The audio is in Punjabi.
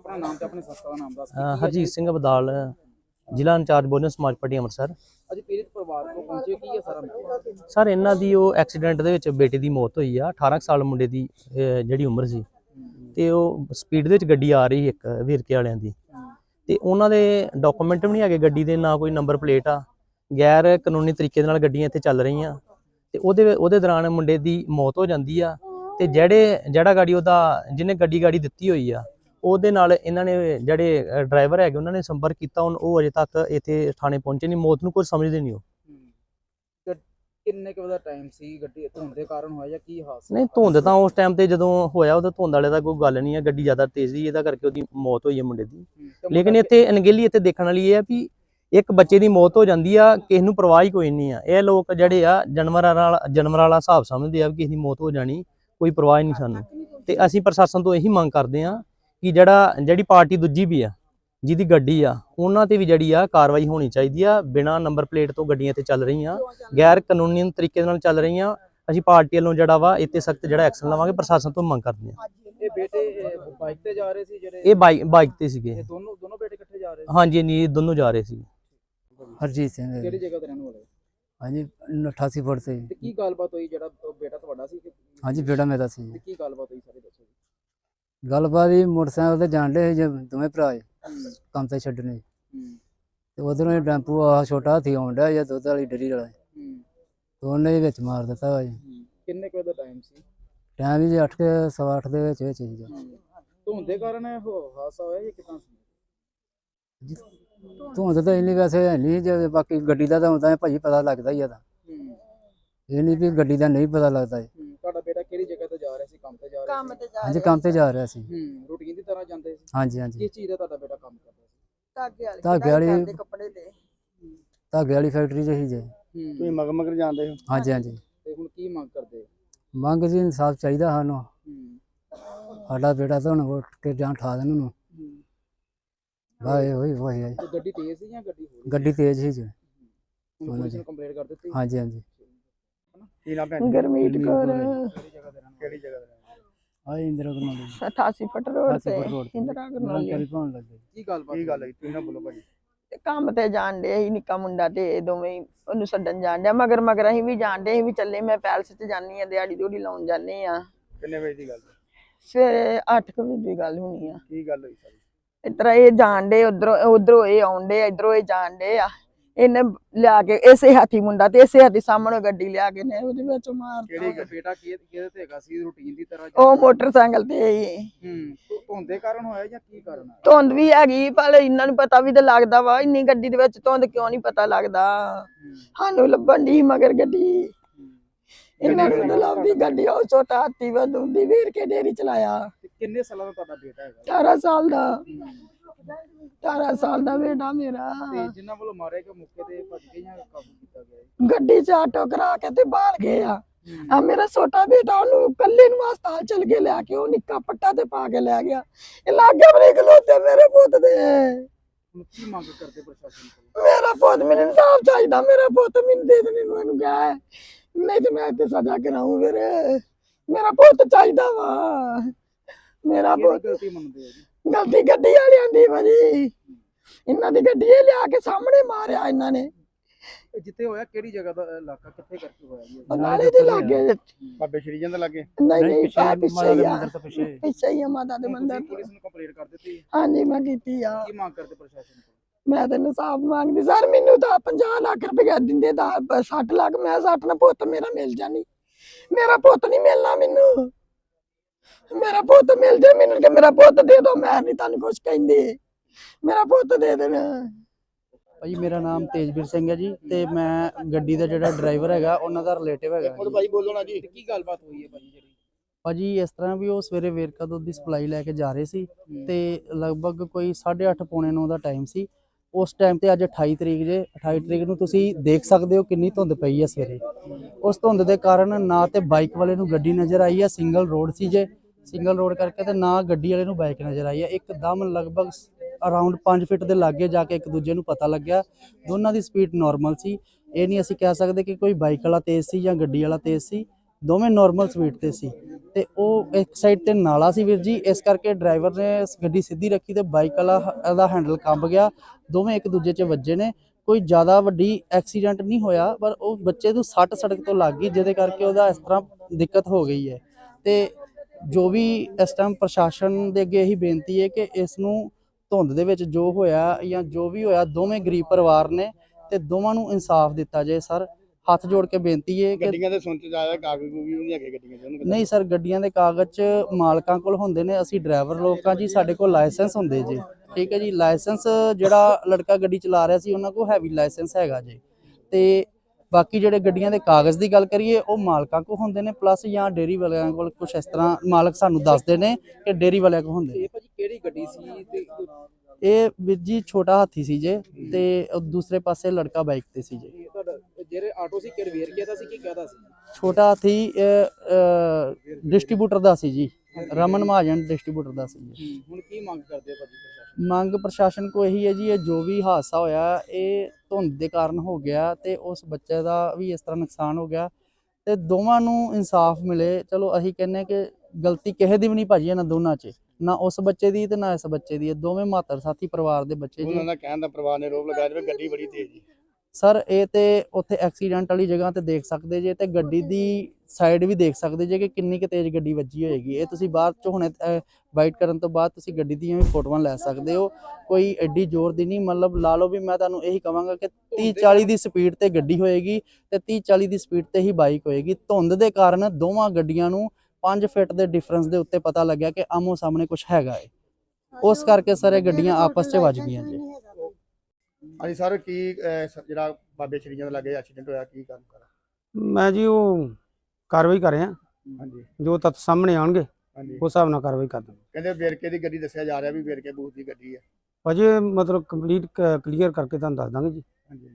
ਆਪਣਾ ਨਾਮ ਤੇ ਆਪਣੀ ਸੰਸਥਾ ਦਾ ਨਾਮ ਦੱਸ ਅ, ਹਰਜੀਤ ਸਿੰਘ ਬਦਾਲ ਜ਼ਿਲ੍ਹਾ ਇੰਚਾਰਜ ਬਹੁਜਨ ਸਮਾਜ ਪਾਰਟੀ ਅੰਮ੍ਰਿਤਸਰ। ਅੱਜ ਪੀੜਿਤ ਪਰਿਵਾਰ ਕੋ ਪਹੁੰਚੇ ਕੀ ਹੈ ਸਾਰਾ ਮਾਮਲਾ? ਸਰ ਇਹਨਾਂ ਦੀ ਉਹ ਐਕਸੀਡੈਂਟ ਦੇ ਵਿੱਚ ਬੇਟੇ ਦੀ ਮੌਤ ਹੋਈ ਆ 18 ਕੁ ਸਾਲ ਮੁੰਡੇ ਦੀ ਜਿਹੜੀ ਉਮਰ ਸੀ। ਤੇ ਉਹ ਸਪੀਡ ਦੇ ਵਿੱਚ ਗੱਡੀ ਆ ਰਹੀ ਇੱਕ ਵੀਰਕੇ ਵਾਲਿਆਂ ਦੀ। ਤੇ ਉਹਨਾਂ ਦੇ ਡਾਕੂਮੈਂਟ ਵੀ ਨਹੀਂ ਹੈਗੇ ਗੱਡੀ ਦੇ ਨਾ ਕੋਈ ਨੰਬਰ ਪਲੇਟ ਆ। ਗੈਰ ਕਾਨੂੰਨੀ ਤਰੀਕੇ ਦੇ ਨਾਲ ਗੱਡੀਆਂ ਇੱਥੇ ਚੱਲ ਰਹੀਆਂ। ਤੇ ਉਹਦੇ ਉਹਦੇ ਦੌਰਾਨ ਮੁੰਡੇ ਦੀ ਮੌਤ ਹੋ ਜਾਂਦੀ ਆ। ਤੇ ਜਿਹੜੇ ਜਿਹੜਾ ਗਾੜੀ ਉਹਦਾ ਜਿਹਨੇ ਗੱਡੀ ਗਾੜੀ ਦਿੱਤੀ ਹੋਈ ਆ ਉਹਦੇ ਨਾਲ ਇਹਨਾਂ ਨੇ ਜਿਹੜੇ ਡਰਾਈਵਰ ਹੈਗੇ ਉਹਨਾਂ ਨੇ ਸੰਪਰਕ ਕੀਤਾ ਉਹ ਅਜੇ ਤੱਕ ਇੱਥੇ ਥਾਣੇ ਪਹੁੰਚੇ ਨਹੀਂ ਮੌਤ ਨੂੰ ਕੋਈ ਸਮਝਦੇ ਨਹੀਂ ਉਹ। ਕਿੰਨੇ ਕੁ ਦਾ ਟਾਈਮ ਸੀ ਗੱਡੀ ਧੁੰਦ ਦੇ ਕਾਰਨ ਹੋਇਆ ਜਾਂ ਕੀ ਹਾਦਸਾ ਨਹੀਂ ਧੁੰਦ ਤਾਂ ਉਸ ਟਾਈਮ ਤੇ ਜਦੋਂ ਹੋਇਆ ਉਹਦਾ ਧੁੰਦ ਵਾਲੇ ਦਾ ਕੋਈ ਗੱਲ ਨਹੀਂ ਹੈ ਗੱਡੀ ਜ਼ਿਆਦਾ ਤੇਜ਼ ਸੀ ਇਹਦਾ ਕਰਕੇ ਉਹਦੀ ਮੌਤ ਹੋਈ ਹੈ ਮੁੰਡੇ ਦੀ। ਲੇਕਿਨ ਇੱਥੇ ਅਣਗਹਿਲੀ ਇੱਥੇ ਦੇਖਣ ਵਾਲੀ ਇਹ ਹੈ ਵੀ ਇੱਕ ਬੱਚੇ ਦੀ ਮੌਤ ਹੋ ਜਾਂਦੀ ਆ ਕਿਸੇ ਨੂੰ ਪਰਵਾਹ ਹੀ ਕੋਈ ਨਹੀਂ ਆ। ਇਹ ਲੋਕ ਜਿਹੜੇ ਆ ਜਾਨਵਰਾਂ ਨਾਲ ਜਾਨਵਰਾਂ ਵਾਲਾ ਹਿਸਾਬ ਸਮਝਦੇ ਆ ਵੀ ਕਿਸੇ ਦੀ ਮੌਤ ਹੋ ਜਾਣੀ ਕੋਈ ਪਰਵਾਹ ਹੀ ਨਹੀਂ ਸਾਨੂੰ। ਤੇ ਅਸੀਂ ਪ੍ਰਸ਼ਾਸਨ ਤੋਂ ਇਹੀ ਮੰਗ ਕਰਦੇ ਆ ਕਿ ਜਿਹੜਾ ਜਿਹੜੀ ਪਾਰਟੀ ਦੂਜੀ ਵੀ ਆ ਜਿਹਦੀ ਗੱਡੀ ਆ ਉਹਨਾਂ ਤੇ ਵੀ ਜਿਹੜੀ ਆ ਕਾਰਵਾਈ ਹੋਣੀ ਚਾਹੀਦੀ ਆ ਬਿਨਾਂ ਨੰਬਰ ਪਲੇਟ ਤੋਂ ਗੱਡੀਆਂ ਇੱਥੇ ਚੱਲ ਰਹੀਆਂ ਗੈਰ ਕਾਨੂੰਨੀ ਤਰੀਕੇ ਨਾਲ ਚੱਲ ਰਹੀਆਂ ਅਸੀਂ ਪਾਰਟੀ ਵੱਲੋਂ ਜਿਹੜਾ ਵਾ ਇੱਥੇ ਸਖਤ ਜਿਹੜਾ ਐਕਸ਼ਨ ਲਵਾਂਗੇ ਪ੍ਰਸ਼ਾਸਨ ਤੋਂ ਮੰਗ ਕਰਦੇ ਆ ਇਹ ਬੇਟੇ ਬਾਈਕ ਤੇ ਜਾ ਰਹੇ ਸੀ ਜਿਹੜੇ? ਇਹ ਬਾਈਕ ਬਾਈਕ ਤੇ ਸੀਗੇ। ਇਹ ਦੋਨੋਂ ਦੋਨੋਂ ਬੇਟੇ ਇਕੱਠੇ ਜਾ ਰਹੇ ਹਾਂਜੀ ਨਹੀਂ ਦੋਨੋਂ ਜਾ ਰਹੇ ਸੀ। ਹਰਜੀਤ ਸਿੰਘ। ਹੈ ਕਿਹੜੀ ਜੀ। ਜਗ੍ਹਾ ਤੇ ਰਹਿਣ ਵਾਲੇ? ਹਾਂਜੀ 88 ਫੁੱਟ ਤੇ। ਤੇ ਕੀ ਗੱਲਬਾਤ ਹੋਈ ਜਿਹੜਾ ਬੇਟਾ ਤੁਹਾਡਾ ਸੀ ਹਾਂਜੀ ਬੇਟਾ ਮੇਰਾ ਸੀ। ਤੇ। ਕੀ ਗੱਲਬਾਤ ਹੋਈ ਸਾਰੇ ਦੱਸੋ। ਗੱਲਬਾਤ ਹੀ ਮੋਟਰਸਾਈਕਲ ਤੇ ਜਾਂਦੇ ਜੇ ਦੋਵੇਂ ਭਰਾ ਜੀ, ਕੰਮ ਤੇ ਛੱਡਣੇ ਤੇ ਉਧਰੋਂ ਹੀ ਟੈਂਪੂ ਆ ਛੋਟਾ ਹਾਥੀ ਆਉਂਦਾ ਜਾਂ ਦੁੱਧ ਵਾਲੀ ਡਰੀ ਵਾਲਾ ਤੇ ਉਹਨੇ ਵਿੱਚ ਮਾਰ ਦਿੱਤਾ ਵਾ ਜੀ। ਕਿੰਨੇ ਕੁ ਦਾ ਟਾਈਮ ਸੀ? ਟਾਈਮ ਜੀ 8 ਕੇ ਸਵਾ ਅੱਠ ਦੇ ਵਿੱਚ ਵਿੱਚ ਜੀ। ਧੁੰਦ ਕਾਰਨ ਇਹ ਹੋ- ਹਾਦਸਾ ਹੋਇਆ ਜਾਂ ਕਿਦਾਂ ਸੀ? ਧੁੰਦ ਤਾਂ ਇੰਨੀ ਵੈਸੇ ਹੈ ਨਹੀਂ ਜੇ ਬਾਕੀ ਗੱਡੀ ਦਾ ਤਾਂ ਹੁੰਦਾ ਭਾਜੀ ਪਤਾ ਲੱਗਦਾ ਹੀ ਆ ਤਾਂ। ਇਹ ਨਹੀਂ ਵੀ ਗੱਡੀ ਦਾ ਨਹੀਂ ਪਤਾ ਲੱਗਦਾ ਜੀ ਹੂੰ। ਤੁਹਾਡਾ ਬੇਟਾ ਕਿਹੜੀ ਜਗ੍ਹਾ ਤੇ ਜਾ ਰਿਹਾ ਸੀ ਕੰਮ ਤੇ ਜਾ ਜਾ ਹਾਂਜੀ ਕੰਮ ਤੇ ਜਾ ਰਿਹਾ ਸੀ। ਹੂੰ ਰੂਟੀਨ ਦੀ ਤਰ੍ਹਾਂ ਜਾਂਦੇ ਸੀ। ਹਾਂਜੀ ਹਾਂਜੀ। ਕਿਸ ਚੀਜ਼ ਦਾ ਤੁਹਾਡਾ ਬੇਟਾ ਕੰਮ ਕਰਦਾ ਸੀ? ਧਾਗੇ ਵਾਲੀ ਧਾਗੇ ਕਢਾਈ ਵਾਲੀ- ਕਰਦੇ ਕੱਪੜੇ ਦੇ ਧਾਗੇ ਵਾਲੀ ਫੈਕਟਰੀ 'ਚ ਹੀ ਜੇ। ਹੂੰ। ਮਗਰ ਮਗਰ ਜਾਂਦੇ ਹੋ ਹਾਂਜੀ ਹਾਂਜੀ। ਤੇ ਹੁਣ ਕੀ ਮੰਗ ਕਰਦੇ ਮੰਗ ਜੀ ਇਨਸਾਫ ਚਾਹੀਦਾ ਸਾਨੂੰ। ਹੂੰ। ਸਾਡਾ ਬੇਟਾ ਤਾਂ ਹੁਣ ਉੱਠ ਕੇ ਜਾਂ ਠਾ ਦੇਣ ਨੂੰ ਹੂੰ। ਵਾਏ ਹੋਈ ਤੇ ਗੱਡੀ ਤੇਜ਼ ਸੀ ਜਾਂ ਗੱਡੀ ਹੋਰ ਗੱਡੀ ਤੇਜ਼ ਹੀ ਜੀ। ਹੁਣ ਪੁਲਿਸ ਨੂੰ ਕੰਪਲੇਂਟ ਕਰ ਦਿੱਤੀ? ਹਾਂਜੀ ਹਾਂਜੀ। ਕੀ ਨਾਮ ਭੈਣ ਗਰਮੀਤ ਕੌਰ। ਕਿਹੜੀ ਜਗ੍ਹਾ ਤੇ ਰਹਿਣ ਕਿਹੜੀ ਜਗ੍ਹਾ? ਆ ਇੰਦਰਾ ਕਨੋਲੀ 88 ਫੁੱਟ ਰੋਡ 88 ਤੇ ਫੁੱਟ road ਤੇ। ਇੰਦਰਾ ਮੇਰਾ ਕਲੋਨੀ ਟੈਲੀਫੋਨ ਲੱਗੇ। ਕੀ ਗੱਲਬਾਤ ਕੀ ਗੱਲ ਹੈ ਤੁਸੀਂ ਨਾ ਬੋਲੋ ਭਾਜੀ। ਤੇ ਕੰਮ ਤੇ ਜਾਣ ਦੇ ਹੀ ਨਿੱਕਾ ਮੁੰਡਾ ਤੇ ਇਹ ਦੋਵੇਂ ਹੀ ਉਹਨੂੰ ਛੱਡਣ ਜਾਣ ਡਿਆ। ਮਗਰ ਮਗਰ ਅਸੀਂ ਵੀ ਜਾਣ ਅਸੀਂ ਵੀ ਚੱਲੇ ਮੈਂ ਪੈਲਸ 'ਚ ਜਾਨੀ ਆ ਦਿਹਾੜੀ ਦਿਹੜੀ ਲਾਉਣ ਜਾਨੀ ਆ ਕਿੰਨੇ ਵਜੇ ਦੀ ਗੱਲ ਹੈ? ਸਵੇਰੇ 8 ਵਜੇ ਦੀ ਗੱਲ ਹੋਣੀ ਆ। ਕੀ ਗੱਲ ਹੋਈ ਸਾਰੀ? ਇਤਰਾ ਇਹ ਜਾਣ ਡੇ ਉਧਰੋਂ ਉਧਰੋਂ ਇਹ ਆਉਣ ਡੇ ਇਧਰੋਂ ਇਹ ਜਾਣ ਡੇ ਆ। ਇਹਨੇ ਲਿਆ ਕੇ ਇਸੇ ਹਾਥੀ ਮੁੰਡਾ ਤੇ ਇਸੇ ਹਾਥੀ ਸਾਹਮਣੇ ਗੱਡੀ ਲਿਆ ਕੇ ਨੇ ਉਹਦੇ ਵਿੱਚ ਮਾਰ ਕਿਹੜੀ ਬੇਟਾ ਕੀ ਕਿਹਦੇ ਤੇ ਹੈਗਾ ਸੀ ਰੂਟੀਨ ਦੀ ਤਰ੍ਹਾਂ ਉਹ ਮੋਟਰਸਾਈਕਲ ਤੇ ਹੀ। ਹੂੰ ਧੁੰਦ ਕਾਰਨ ਹੋਇਆ ਜਾਂ ਕੀ ਕਾਰਨ ਹੈ ਧੁੰਦ ਵੀ ਹੈਗੀ ਪਰ ਇਹਨਾਂ ਨੂੰ ਪਤਾ ਵੀ ਤੇ ਲੱਗਦਾ ਵਾ ਇੰਨੀ ਗੱਡੀ ਦੇ ਵਿੱਚ ਧੁੰਦ ਕਿਉਂ ਨਹੀਂ ਪਤਾ ਲੱਗਦਾ। ਸਾਨੂੰ ਲੱਭਣ ਦੀ ਮਗਰ ਗੱਡੀ। ਇਹਨਾਂ ਨੂੰ ਤਾਂ ਲੱਭਦੀ ਗੱਡੀ ਉਹ ਛੋਟਾ ਹਾਥੀ ਵਧੂੰਦੀ ਵੀਰ ਕੇ ਡੇਰੀ ਚਲਾਇਆ। ਕਿੰਨੇ ਸਾਲਾਂ ਦਾ ਤੁਹਾਡਾ ਬੇਟਾ ਹੈਗਾ? 18 ਸਾਲ ਦਾ। 18 ਸਾਲ ਦਾ ਬੇਟਾ ਮੇਰਾ। ਤੇ ਜਿਨ੍ਹਾਂ ਵੱਲੋਂ ਮਾਰੇ ਗਏ ਮੌਕੇ ਤੇ ਭੱਜ ਗਏ ਜਾਂ ਕਾਬੂ ਕੀਤਾ ਗਿਆ ਹੈ? ਗੱਡੀ 'ਚ ਆਟੋ ਕਰਾ ਕੇ ਤੇ ਬਾਹਰ ਗਏ ਆ। ਮੇਰਾ ਛੋਟਾ ਬੇਟਾ ਉਹਨੂੰ ਕੱਲੇ ਨੂੰ ਹਸਪਤਾਲ ਚਲ ਕੇ ਲਿਆ ਕੇ ਉਹ ਨਿੱਕਾ ਪੱਟਾ ਤੇ ਪਾ ਕੇ ਲੈ ਗਿਆ। ਇਹ ਲਾਗੇ ਬਰੇ ਖਲੋਤੇ ਮੇਰੇ ਪੁੱਤ ਦੇ। ਹੁਣ ਕੀ ਮੰਗ ਕਰਦੇ ਪ੍ਰਸ਼ਾਸਨ ਕੋਲ ਮੇਰਾ ਪੁੱਤ ਮੈਨੂੰ ਇਨਸਾਫ ਚਾਹੀਦਾ ਮੇਰਾ ਪੁੱਤ ਮੈਨੂੰ ਦੇ ਦੇ ਮੈਨੂੰ ਇਹਨੂੰ ਕਹਿ। ਨਹੀਂ ਤੇ ਮੈਂ ਤੇ ਸਜ਼ਾ ਕਰਾਉਂ ਵੀਰੇ ਮੇਰਾ ਪੁੱਤ ਚਾਹੀਦਾ ਵਾ। ਮੇਰਾ ਕਿਹੜੀ ਪੁੱਤ ਗਲਤੀ ਮੰਨਦੇ ਹੋ ਜੀ? ਗਲਤੀ ਗੱਡੀ ਵਾਲਿਆਂ ਦੀ ਭਾਜੀ। ਇਹਨਾਂ ਦੀ ਗੱਡੀ ਇਹ ਲਿਆ ਕੇ ਸਾਹਮਣੇ ਮਾਰਿਆ ਇਹਨਾਂ ਨੇ। ਇਹ ਜਿੱਥੇ ਹੋਇਆ ਕਿਹੜੀ ਜਗ੍ਹਾ ਦਾ ਇਲਾਕਾ ਕਿੱਥੇ ਕਰਕੇ ਹੋਇਆ ਜੀ? ਉਹ ਨਾਲੇ ਦੇ ਲਾਗੇ। ਬਾਬੇ ਸ਼੍ਰੀ ਜੰਦ ਲੱਗੇ? ਨਹੀਂ ਨਹੀਂ ਪਿੱਛੇ ਮਾਤਾ ਦੇ ਮੰਦਿਰ ਤੋਂ ਪਿੱਛੇ। ਪਿੱਛੇ ਹੀ ਆ ਮਾਤਾ ਦੇ ਮੰਦਰ। ਪੁਲਿਸ ਨੂੰ ਕੰਪਲੇਂਟ ਕਰ ਦਿੱਤੀ। ਹਾਂਜੀ ਮੈਂ ਕੀਤੀ ਆ। ਕੀ ਮੰਗ ਕਰਦੇ ਪ੍ਰਸ਼ਾਸਨ ਕੋਲ ਮੈਂ ਤੇ ਇਨਸਾਫ ਮੰਗਦੀ ਸਰ ਮੈਨੂੰ ਤਾਂ 50 ਲੱਖ ਰੁਪਏ ਦਿੰਦੇ ਤਾਂ 60 ਲੱਖ ਮੈਂ 60 ਨਾ ਪੁੱਤ ਮੇਰਾ ਮਿਲ ਜਾਣੀ। ਮੇਰਾ ਪੁੱਤ ਨਹੀਂ ਮਿਲਣਾ ਮੈਨੂੰ। ਮੇਰਾ ਪੁੱਤ ਮਿਲ ਜੇ ਮੈਨੂੰ ਕਿ ਮੇਰਾ ਪੁੱਤ ਦੇ ਦੋ ਮੈਂ ਨਹੀਂ ਤੁਹਾਨੂੰ ਕੁਝ ਕਹਿੰਦੀ। ਮੇਰਾ ਪੁੱਤ ਦੇ ਦੇਣਾ। ਭਾਜੀ ਮੇਰਾ ਨਾਮ ਤੇਜਵੀਰ ਸਿੰਘ ਹੈ ਜੀ ਤੇ ਮੈਂ ਗੱਡੀ ਦਾ ਜਿਹੜਾ ਡਰਾਈਵਰ ਹੈਗਾ ਉਹਨਾਂ ਦਾ ਰਿਲੇਟਿਵ ਹੈਗਾ ਜੀ। ਭਾਈ ਬੋਲੋ ਨਾ ਜੀ। ਕੀ ਗੱਲਬਾਤ ਹੋਈ ਹੈ ਭਾਜੀ ਜਿਹੜੀ? ਭਾਜੀ ਇਸ ਤਰ੍ਹਾਂ ਵੀ ਉਹ ਸਵੇਰੇ ਵੇਰਕਾ ਦੁੱਧ ਦੀ ਸਪਲਾਈ ਲੈ ਕੇ ਜਾ ਰਹੇ ਸੀ। ਤੇ ਲਗਭਗ ਕੋਈ 8:30 ਪੌਣੇ 9 ਦਾ ਟਾਈਮ ਸੀ। ਉਸ ਟਾਈਮ ਤੇ ਅੱਜ 28 ਤਰੀਕ ਜੇ 28 ਤਰੀਕ ਨੂੰ ਤੁਸੀਂ ਦੇਖ ਸਕਦੇ ਹੋ ਕਿੰਨੀ ਧੁੰਦ ਪਈ ਹੈ ਸਵੇਰੇ। ਉਸ ਧੁੰਦ ਦੇ ਕਾਰਨ ਨਾ ਤੇ ਬਾਈਕ ਵਾਲੇ ਨੂੰ ਗੱਡੀ ਨਜ਼ਰ ਆਈ ਹੈ ਸਿੰਗਲ ਰੋਡ ਸੀ ਜੇ। ਸਿੰਗਲ ਰੋਡ ਕਰਕੇ ਤੇ ਨਾ ਗੱਡੀ ਵਾਲੇ ਨੂੰ ਬਾਈਕ ਨਜ਼ਰ ਆਈ ਹੈ। ਇੱਕਦਮ ਲਗਭਗ ਅਰਾਊਂਡ 5 ਫੁੱਟ ਦੇ ਲਾਗੇ ਜਾ ਕੇ ਇੱਕ ਦੂਜੇ ਨੂੰ ਪਤਾ ਲੱਗਿਆ। ਦੋਨਾਂ ਦੀ ਸਪੀਡ ਨਾਰਮਲ ਸੀ। ਇਹ ਨਹੀਂ ਅਸੀਂ ਕਹਿ ਸਕਦੇ ਕਿ ਕੋਈ ਬਾਈਕ ਵਾਲਾ ਤੇਜ਼ ਸੀ ਜਾਂ ਗੱਡੀ ਵਾਲਾ ਤੇਜ਼ ਸੀ। ਦੋਵੇਂ ਨਾਰਮਲ ਸਪੀਡ ਤੇ ਸੀ। ਤੇ ਉਹ ਇੱਕ ਸਾਈਡ ਤੇ ਨਾਲਾ ਸੀ ਵੀਰ ਜੀ, ਇਸ ਕਰਕੇ ਡਰਾਈਵਰ ਨੇ ਗੱਡੀ ਸਿੱਧੀ ਰੱਖੀ ਤੇ ਬਾਈਕ ਵਾਲਾ ਦਾ ਹੈਂਡਲ ਕੰਬ ਗਿਆ। ਦੋਵੇਂ ਇੱਕ ਦੂਜੇ 'ਚ ਵੱਜੇ ਨੇ। ਕੋਈ ਜ਼ਿਆਦਾ ਵੱਡੀ ਐਕਸੀਡੈਂਟ ਨਹੀਂ ਹੋਇਆ, ਪਰ ਉਹ ਬੱਚੇ ਨੂੰ ਸੱਟ ਸੜਕ ਤੋਂ ਲੱਗ ਗਈ, ਜਿਹਦੇ ਕਰਕੇ ਉਹਦਾ ਇਸ ਤਰ੍ਹਾਂ ਦਿੱਕਤ ਹੋ ਗਈ ਹੈ। ਤੇ ਜੋ ਵੀ ਇਸ ਟਾਈਮ ਪ੍ਰਸ਼ਾਸਨ ਦੇ ਅੱਗੇ ਇਹੀ ਬੇਨਤੀ ਹੈ ਕਿ ਇਸ ਨੂੰ ਧੁੰਦ ਦੇ ਵਿੱਚ ਜੋ ਹੋਇਆ ਜਾਂ ਜੋ ਵੀ ਹੋਇਆ, ਦੋਵੇਂ ਗਰੀਬ ਪਰਿਵਾਰ ਨੇ ਤੇ ਦੋਵਾਂ ਨੂੰ ਇਨਸਾਫ ਦਿੱਤਾ ਜਾਏ, ਸਰ। ਹੱਥ ਜੋੜ ਕੇ ਬੇਨਤੀ ਹੈ ਕਿ ਗੱਡੀਆਂ ਦੇ ਸੁਣ ਚ ਜਾਇਆ ਕਾਗਜ਼ ਵੀ ਨਹੀਂ ਹੈਗੇ ਗੱਡੀਆਂ ਦੇ ਉਹਨੂੰ ਨਹੀਂ ਸਰ ਗੱਡੀਆਂ ਦੇ ਕਾਗਜ਼ ਚ ਮਾਲਕਾਂ ਕੋਲ ਹੁੰਦੇ ਨੇ ਅਸੀਂ ਡਰਾਈਵਰ ਲੋਕਾਂ ਜੀ ਸਾਡੇ ਕੋਲ ਲਾਇਸੈਂਸ ਹੁੰਦੇ ਜੀ। ਠੀਕ ਹੈ ਜੀ ਲਾਇਸੈਂਸ ਜਿਹੜਾ ਲੜਕਾ ਗੱਡੀ ਚਲਾ ਰਿਹਾ ਸੀ ਉਹਨਾਂ ਕੋਲ ਹੈਵੀ ਲਾਇਸੈਂਸ ਹੈਗਾ ਜੀ। ਤੇ ਬਾਕੀ ਜਿਹੜੇ ਗੱਡੀਆਂ ਦੇ ਕਾਗਜ਼ ਦੀ ਗੱਲ ਕਰੀਏ ਉਹ ਮਾਲਕਾਂ ਕੋਲ ਹੁੰਦੇ ਨੇ ਪਲੱਸ ਜਾਂ ਡੇਰੀ ਵਾਲਿਆਂ ਕੋਲ ਕੁਝ ਇਸ ਤਰ੍ਹਾਂ ਮਾਲਕ ਸਾਨੂੰ ਦੱਸਦੇ ਨੇ ਕਿ ਡੇਰੀ ਵਾਲਿਆਂ ਕੋਲ ਹੁੰਦੇ ਨੇ। ਇਹ ਭਾਜੀ ਕਿਹੜੀ ਗੱਡੀ ਸੀ ਤੇ ਇਹ ਵੀਰ ਜੀ ਛੋਟਾ ਹਾਥੀ ਸੀ ਜੇ ਤੇ ਦੂਸਰੇ ਪਾਸੇ ਲੜਕਾ ਬਾਈਕ ਤੇ ਸੀ ਜੇ। ਜਿਹੜੇ ਆਟੋ ਸੀ ਕਿ ਵੇਰ ਕੀਤਾ ਸੀ ਕੀ ਕਹਦਾ ਸੀ? ਛੋਟਾ ਹਾਥੀ ਡਿਸਟ੍ਰੀਬਿਊਟਰ ਦਾ ਸੀ ਜੀ। ਰਮਨ ਮਹਾਜਨ ਡਿਸਟ੍ਰੀਬਿਊਟਰ ਦਾ ਸੀ ਜੀ। ਹੂੰ, ਹੁਣ ਕੀ ਮੰਗ ਕਰਦੇ ਆ ਭਾਜੀ ਪ੍ਰਸ਼ਾਸਨ ਮੰਗ ਪ੍ਰਸ਼ਾਸਨ ਕੋ ਇਹੀ ਹੈ ਜੀ ਇਹ ਜੋ ਵੀ ਹਾਦਸਾ ਹੋਇਆ ਇਹ ਧੁੰਦ ਦੇ ਕਾਰਨ ਹੋ ਗਿਆ ਤੇ ਉਸ ਬੱਚੇ ਦਾ ਵੀ ਇਸ ਤਰ੍ਹਾਂ ਨੁਕਸਾਨ ਹੋ ਗਿਆ ਤੇ ਦੋਵਾਂ ਨੂੰ ਇਨਸਾਫ ਮਿਲੇ। ਚਲੋ ਅਸੀਂ ਕਹਿੰਨੇ ਕਿ ਗਲਤੀ ਕਿਸੇ ਦੀ ਵੀ ਨਹੀਂ ਭਾਜੀ ਇਹਨਾਂ ਦੋਨਾਂ 'ਚ। ਨਾ ਉਸ ਬੱਚੇ ਦੀ ਤੇ ਨਾ ਇਸ ਬੱਚੇ ਦੀ। ਇਹ ਦੋਵੇਂ ਮਾਤਰ ਸਾਥੀ ਪਰਿਵਾਰ ਦੇ ਬੱਚੇ ਜੀ। ਉਹਨਾਂ ਦਾ ਕਹਿਣ ਦਾ ਪਰਿਵਾਰ ਨੇ ਰੋਪ ਲਗਾਇਆ ਜਿਵੇਂ ਗੱਡੀ ਬੜੀ ਤੇਜ਼ ਸੀ। ਸਰ ਇਹ ਤੇ ਉੱਥੇ ਐਕਸੀਡੈਂਟ ਵਾਲੀ ਜਗ੍ਹਾ ਤੇ ਦੇਖ ਸਕਦੇ ਜੇ ਤੇ ਗੱਡੀ ਦੀ ਸਾਈਡ ਵੀ ਦੇਖ ਸਕਦੇ ਜੇ ਕਿ ਕਿੰਨੀ ਕੁ ਤੇਜ਼ ਗੱਡੀ ਵੱਜੀ ਹੋਏਗੀ। ਇਹ ਤੁਸੀਂ ਬਾਅਦ ਚ ਹੁਣੇ ਵਾਈਟ ਕਰਨ ਤੋਂ ਬਾਅਦ ਤੁਸੀਂ ਗੱਡੀ ਦੀਆਂ ਵੀ ਫੋਟੋਆਂ ਲੈ ਸਕਦੇ ਹੋ। ਕੋਈ ਐਡੀ ਜ਼ੋਰ ਦੀ ਨਹੀਂ ਮਤਲਬ ਲਾ ਲਓ ਵੀ ਮੈਂ ਤੁਹਾਨੂੰ ਇਹੀ ਕਹਾਂਗਾ ਕਿ 30 40 ਦੀ ਸਪੀਡ ਤੇ ਗੱਡੀ ਹੋਏਗੀ ਤੇ 30 40 ਦੀ ਸਪੀਡ ਤੇ ਹੀ ਬਾਈਕ ਹੋਏਗੀ। ਧੁੰਦ ਦੇ ਕਾਰਨ ਦੋਵਾਂ ਗੱਡੀਆਂ ਨੂੰ 5 ਫਿਟ ਦੇ ਡਿਫਰੈਂਸ ਦੇ ਉੱਤੇ ਪਤਾ ਲੱਗਿਆ ਕਿ ਆਮੋ ਸਾਹਮਣੇ ਕੁਝ ਹੈਗਾ ਏ। ਉਸ ਕਰਕੇ ਸਰ ਗੱਡੀਆਂ ਆਪਸ 'ਚ ਵੱਜ ਗਈਆਂ ਜੀ। ਹਾਂਜੀ ਸਰ ਕੀ ਅਹ, ਸ- ਜਿਹੜਾ ਬਾਬੇ ਸ਼੍ਰੀ ਜੀ ਦੇ ਲਾਗੇ ਐਕਸੀਡੈਂਟ ਹੋਇਆ ਕੀ ਕੰਮ ਕਰ ਮੈਂ ਜੀ ਉਹ ਕਾਰਵਾਈ ਕਰ ਰਿਹਾ। ਹਾਂਜੀ। ਜੋ ਤੱਤ ਸਾਹਮਣੇ ਆਉਣਗੇ ਹਾਂਜੀ। ਉਸ ਹਿਸਾਬ ਨਾਲ ਕਾਰਵਾਈ ਕਰ ਦਾਂਗੇ। ਕਹਿੰਦੇ ਵੇਰਕੇ ਦੀ ਗੱਡੀ ਦੱਸਿਆ ਜਾ ਰਿਹਾ ਵੀ ਵੇਰਕੇ ਬੂਥ ਦੀ ਗੱਡੀ ਹੈ। ਅਜੇ ਮਤਲਬ ਕੰਪਲੀਟ ਕਲੀਅਰ ਕਰਕੇ ਤੁਹਾਨੂੰ ਦੱਸ ਦਾਂਗੇ ਜੀ। ਹਾਂਜੀ।